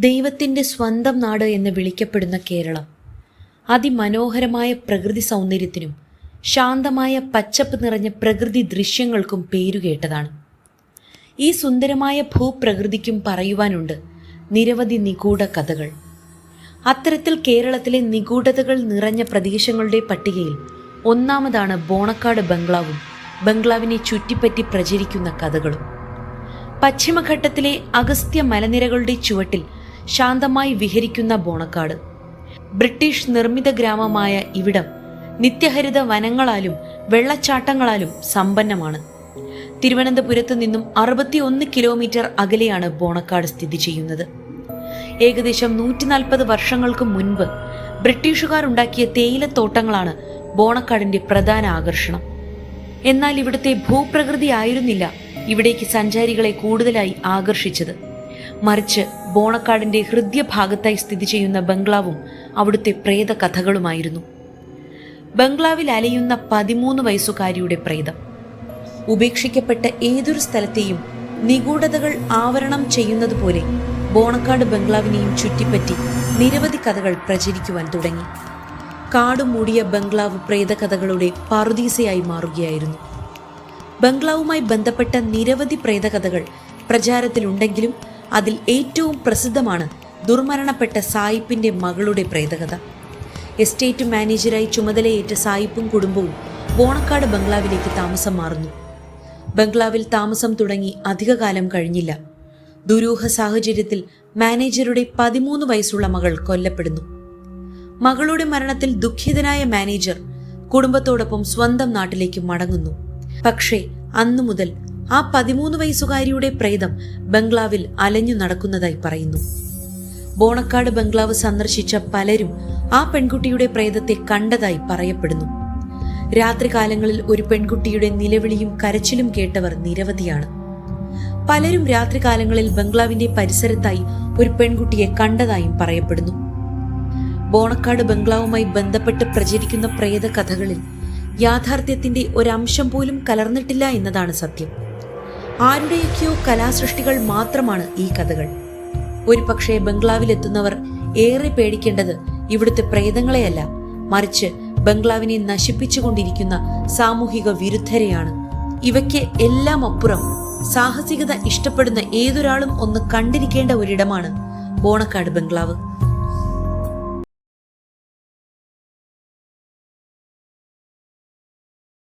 ദൈവത്തിന്റെ സ്വന്തം നാട് എന്ന് വിളിക്കപ്പെടുന്ന കേരളം. അതിമനോഹരമായ പ്രകൃതി സൗന്ദര്യത്തിനും ശാന്തമായ പച്ചപ്പ് നിറഞ്ഞ പ്രകൃതി ദൃശ്യങ്ങൾക്കും പേരുകേട്ടതാണ്. ഈ സുന്ദരമായ ഭൂപ്രകൃതിക്കും പറയുവാനുണ്ട് നിരവധി നിഗൂഢ കഥകൾ. അത്തരത്തിൽ കേരളത്തിലെ നിഗൂഢതകൾ നിറഞ്ഞ പ്രദേശങ്ങളുടെ പട്ടികയിൽ ഒന്നാമതാണ് ബോണക്കാട് ബംഗ്ലാവും ബംഗ്ലാവിനെ ചുറ്റിപ്പറ്റി പ്രചരിക്കുന്ന കഥകളും. പശ്ചിമഘട്ടത്തിലെ അഗസ്ത്യ മലനിരകളുടെ ചുവട്ടിൽ ശാന്തമായി വിഹരിക്കുന്ന ബോണക്കാട്. ബ്രിട്ടീഷ് നിർമ്മിത ഗ്രാമമായ ഇവിടം നിത്യഹരിത വനങ്ങളാലും വെള്ളച്ചാട്ടങ്ങളാലും സമ്പന്നമാണ്. തിരുവനന്തപുരത്ത് നിന്നും അറുപത്തിയൊന്ന് കിലോമീറ്റർ അകലെയാണ് ബോണക്കാട് സ്ഥിതി ചെയ്യുന്നത്. ഏകദേശം നൂറ്റി നാൽപ്പത് വർഷങ്ങൾക്ക് മുൻപ് ബ്രിട്ടീഷുകാർ ഉണ്ടാക്കിയ തേയിലത്തോട്ടങ്ങളാണ് ബോണക്കാടിന്റെ പ്രധാന ആകർഷണം. എന്നാൽ ഇവിടുത്തെ ഭൂപ്രകൃതി ആയിരുന്നില്ല ഇവിടേക്ക് സഞ്ചാരികളെ കൂടുതലായി ആകർഷിച്ചത്. മറിച്ച് ബോണക്കാടിന്റെ ഹൃദയഭാഗത്തായി സ്ഥിതി ചെയ്യുന്ന ബംഗ്ലാവും അവിടുത്തെ പ്രേത കഥകളുമായിരുന്നു ബംഗ്ലാവിൽ അലയുന്ന പതിമൂന്ന് വയസ്സുകാരിയുടെ പ്രേതം. ഉപേക്ഷിക്കപ്പെട്ട ഏതൊരു സ്ഥലത്തെയും നിഗൂഢതകൾ ആവരണം ചെയ്യുന്നത് പോലെ ബോണക്കാട് ബംഗ്ലാവിനെയും ചുറ്റിപ്പറ്റി നിരവധി കഥകൾ പ്രചരിക്കുവാൻ തുടങ്ങി. കാട് മൂടിയ ബംഗ്ലാവ് പ്രേതകഥകളുടെ പറുദീസയായി മാറുകയായിരുന്നു. ബംഗ്ലാവുമായി ബന്ധപ്പെട്ട നിരവധി പ്രേതകഥകൾ പ്രചാരത്തിലുണ്ടെങ്കിലും അതിൽ ഏറ്റവും പ്രസിദ്ധമാണ് ദുർമരണപ്പെട്ട സായിപ്പിന്റെ മകളുടെ പ്രേതകഥ. എസ്റ്റേറ്റ് മാനേജരായി ചുമതലയേറ്റ സായിപ്പും കുടുംബവും ബോണക്കാട് ബംഗ്ലാവിലേക്ക് താമസം മാറുന്നു. ബംഗ്ലാവിൽ താമസം തുടങ്ങി അധികകാലം കഴിഞ്ഞില്ല. ദുരൂഹ സാഹചര്യത്തിൽ മാനേജറുടെ പതിമൂന്ന് വയസ്സുള്ള മകൾ കൊല്ലപ്പെടുന്നു. മകളുടെ മരണത്തിൽ ദുഃഖിതനായ മാനേജർ കുടുംബത്തോടൊപ്പം സ്വന്തം നാട്ടിലേക്ക് മടങ്ങുന്നു. പക്ഷേ അന്നു മുതൽ ആ പതിമൂന്ന് വയസ്സുകാരിയുടെ പ്രേതം ബംഗ്ലാവിൽ അലഞ്ഞു നടക്കുന്നതായി പറയുന്നു. ബോണക്കാട് ബംഗ്ലാവ് സന്ദർശിച്ച പലരും ആ പെൺകുട്ടിയുടെ പ്രേതത്തെ കണ്ടതായി പറയപ്പെടുന്നു. രാത്രികാലങ്ങളിൽ ഒരു പെൺകുട്ടിയുടെ നിലവിളിയും കരച്ചിലും കേട്ടവർ നിരവധിയാണ്. പലരും രാത്രികാലങ്ങളിൽ ബംഗ്ലാവിന്റെ പരിസരത്തായി ഒരു പെൺകുട്ടിയെ കണ്ടതായും പറയപ്പെടുന്നു. ബോണക്കാട് ബംഗ്ലാവുമായി ബന്ധപ്പെട്ട് പ്രചരിക്കുന്ന പ്രേത കഥകളിൽ യാഥാർത്ഥ്യത്തിന്റെ ഒരംശം പോലും കലർന്നിട്ടില്ല എന്നതാണ് സത്യം. ആരുടെയൊക്കെയോ കലാസൃഷ്ടികൾ മാത്രമാണ് ഈ കഥകൾ. ഒരു പക്ഷേ ബംഗ്ലാവിലെത്തുന്നവർ ഏറെ പേടിക്കേണ്ടത് ഇവിടുത്തെ പ്രേതങ്ങളെയല്ല. മറിച്ച് ബംഗ്ലാവിനെ നശിപ്പിച്ചുകൊണ്ടിരിക്കുന്ന സാമൂഹിക വിരുദ്ധരെയാണ്. ഇവയ്ക്ക് എല്ലാം അപ്പുറം. സാഹസികത ഇഷ്ടപ്പെടുന്ന ഏതൊരാളും ഒന്ന് കണ്ടിരിക്കേണ്ട ഒരിടമാണ്. ബോണക്കാട് ബംഗ്ലാവ്.